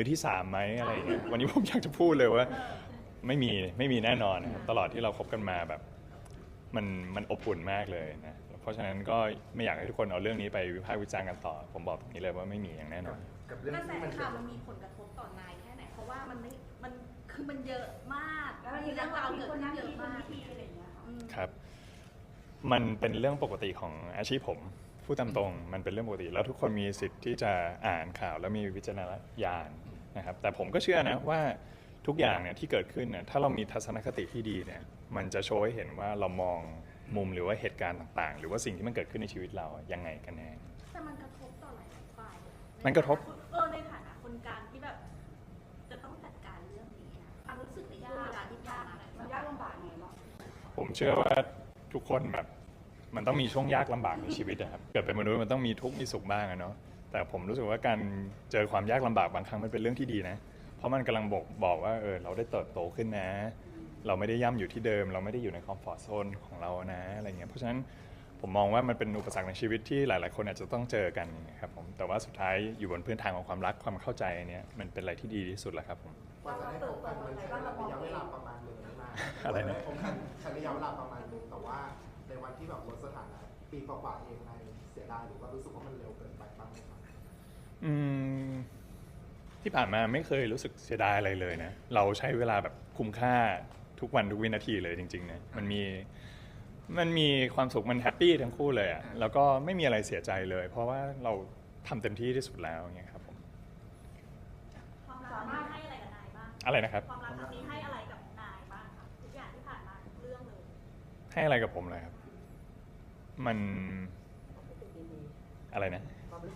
มือที่สามไหมอะไรอย่างเงี้ยวันนี้ผมอยากจะพูดเลยว่า ไม่มีไม่มีแน่นอนนะครับตลอดที่เราคบกันมาแบบ มันมันอบอุ่นมากเลยนะเพราะฉะนั้นก็ไม่อยากให้ทุกคนเอาเรื่องนี้ไปวิพากษ์วิจารณ์กันต่อ ผมบอกตรงนี้เลยว่าไม่มีอย่างแน่นอน กับเรื่องกระแสที่มันข่าวมันมีผลกระทบต่อนายแค่ไหน เพราะว่ามันไม่ มันคือมันเยอะมากแล้วมีเรื่องราวเกิดขึ้นเยอะมากอะไรอย่างเงี้ยค่ะอืมครับ มันเป็นเรื่องปกติของอาชีพผมพูดตามตรง มันเป็นเรื่องปกติ แล้วทุกคนมีสิทธิ์ที่จะอ่านข่าว แล้วมีวิจารณญาณ นะครับแต่ผมก็เชื่อนะว่าทุกอย่างเนี่ยที่เกิดขึ้นเนี่ยถ้าเรามีทัศนคติที่ดีเนี่ยมันจะโชว์ให้เห็นว่าเรามองมุมหรือว่าเหตุการณ์ต่างๆ หรือว่าสิ่งที่มันเกิดขึ้นในชีวิตเรายังไงกันแน่แต่มันกระทบต่อหลายๆฝ่ายมันกระทบเออในฐานะคนกลางที่แบบ จะต้องจัดการเรื่องนี้นะความรู้สึกในช่วงเวลาที่ผ่านมามันยากลำบากไงบ้างผมเชื่อว่าทุกคนแบบ มันต้องมีช่วงยากลำบากในชีวิตนะครับเกิดเป็นมนุษย์มันต้องมีทุกข์มีสุขบ้างอะเนาะ แต่ผมรู้สึกว่าการเจอความยากลำบากบางครั้งมันเป็นเรื่องที่ดีนะ เพราะมันกำลังบอกบอกว่าเออเราได้เติบโตขึ้นนะ เราไม่ได้ย่ำอยู่ที่เดิม เราไม่ได้อยู่ในคอมฟอร์ทโซนของเรานะอะไรเงี้ยเพราะฉะนั้นผมมองว่ามันเป็นอุปสรรคในชีวิตที่หลาย ๆ คนอาจจะต้องเจอกันนะครับผมแต่ว่าสุดท้ายอยู่บนพื้นฐานของความรักความเข้าใจเนี่ยมันเป็นอะไรที่ดีที่สุดแล้วครับผมกว่าจะได้พบกันมันใช้ระยะเวลาประมาณหนึ่งนะอะไรนะผมกันใช้ระยะเวลาประมาณหนึ่งแต่ว่าในวันที่แบบลดสถานะปีกว่าๆเองในเสียดายหรือว่ารู้สึกว่ามันเร็วเกินไปบ้างไหมครับ อืมที่ผ่านมาไม่เคยรู้สึกเสียดายอะไรเลยนะ เราใช้เวลาแบบคุ้มค่าทุกวันทุกวินาทีเลยจริงๆนะมันมีมันมีความสุขมันแฮปปี้ทั้งคู่เลยอะแล้วก็ไม่มีอะไรเสียใจเลย เพราะว่าเราทำเต็มที่ที่สุดแล้วอย่างเงี้ยครับผมความรักนี้ให้อะไรกับนายบ้าง อะไรนะครับ ความรักครั้งนี้ให้อะไรกับนายบ้างคะทุกอย่างที่ผ่านมาทุกเรื่องเลย ให้อะไรกับผมเลยครับ มันอะไรนะ ความรู้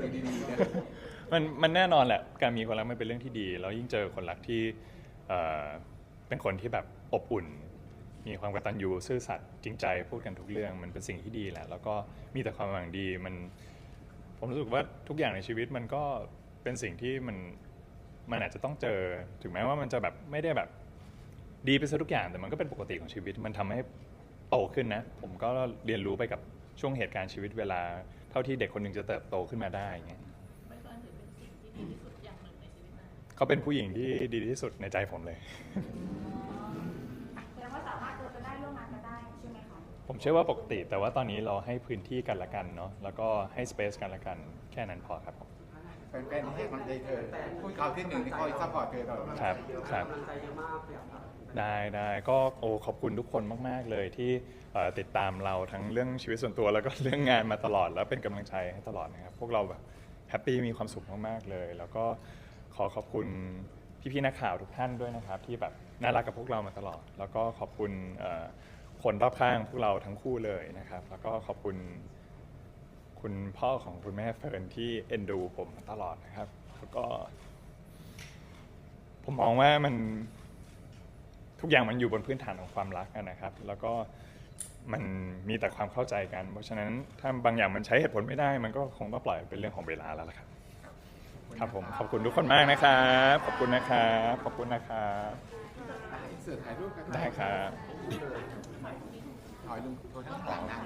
สึกดีๆเนี่ยมันมันแน่นอนแหละ การมีคนรักมันเป็นเรื่องที่ดี แล้วยิ่งเจอคนรักที่เอ่อเป็นคนที่แบบอบอุ่น มีความกตัญญูซื่อสัตย์จริงใจพูดกันทุกเรื่องมันเป็นสิ่งที่ดีแหละ แล้วก็มีแต่ความหวังดีมัน ผมรู้สึกว่าทุกอย่างในชีวิตมันก็เป็นสิ่งที่มันมันอาจจะต้องเจอถึงแม้ว่ามันจะแบบไม่ได้แบบดีไปซะทุกอย่างแต่มันก็เป็นปกติของชีวิต มันทำให้โตขึ้นนะ ผมก็เรียนรู้ไปกับ ช่วงเหตุการณ์ชีวิตเวลา เท่าที่เด็กคนหนึ่งจะเติบโตขึ้นมาได้อย่างเงี้ยไม่ควรถือเป็นสิ่งที่ดีที่สุดอย่างหนึ่งในชีวิตนายเขาเป็นผู้หญิงที่ดีที่สุดในใจผมเลยแสดงว่าสามารถเจอกันได้ร่วมงานกันได้ใช่ไหมคะผมเชื่อว่าปกติ แต่ว่าตอนนี้เราให้พื้นที่กันละกันเนาะแล้วก็ให้สเปซกันละกันแค่นั้นพอครับผมแฟนๆที่ให้กำลังใจเธอพูดข่าวที่หนึ่งที่คอยซัพพอร์ตเธอตลอดครับครับกำลังใจเยอะมากเลยครับ ได้ได้ก็โอ้ขอบคุณทุกคนมาก ๆ เลยที่เอ่อติดตามเราทั้งเรื่องชีวิตส่วนตัวแล้วก็เรื่องงานมาตลอดแล้วเป็นกำลังใจให้ตลอดนะครับ พวกเราแบบแฮปปี้มีความสุขมาก ๆ เลย แล้วก็ขอขอบคุณพี่ ๆ นักข่าวทุกท่านด้วยนะครับ ที่แบบน่ารักกับพวกเรามาตลอด แล้วก็ขอบคุณเอ่อคนรอบข้างพวกเราทั้งคู่เลยนะครับ แล้วก็ขอบคุณ คุณพ่อของคุณแม่เฟิร์นที่เอ็นดูผมมาตลอดนะครับ แล้วก็ ผมมองว่ามัน ทุกอย่างมันอยู่บนพื้นฐานของความรักอะนะครับ แล้วก็มันมีแต่ความเข้าใจกัน เพราะฉะนั้นถ้าบางอย่างมันใช้เหตุผลไม่ได้ มันก็คงต้องปล่อยเป็นเรื่องของเวลาแล้วล่ะครับ ครับผมขอบคุณทุกคนมากนะครับ ขอบคุณนะครับขอบคุณนะครับเสือถ่ายรูปกันได้ครับถ่ายลุงโทรทั้งสองนะ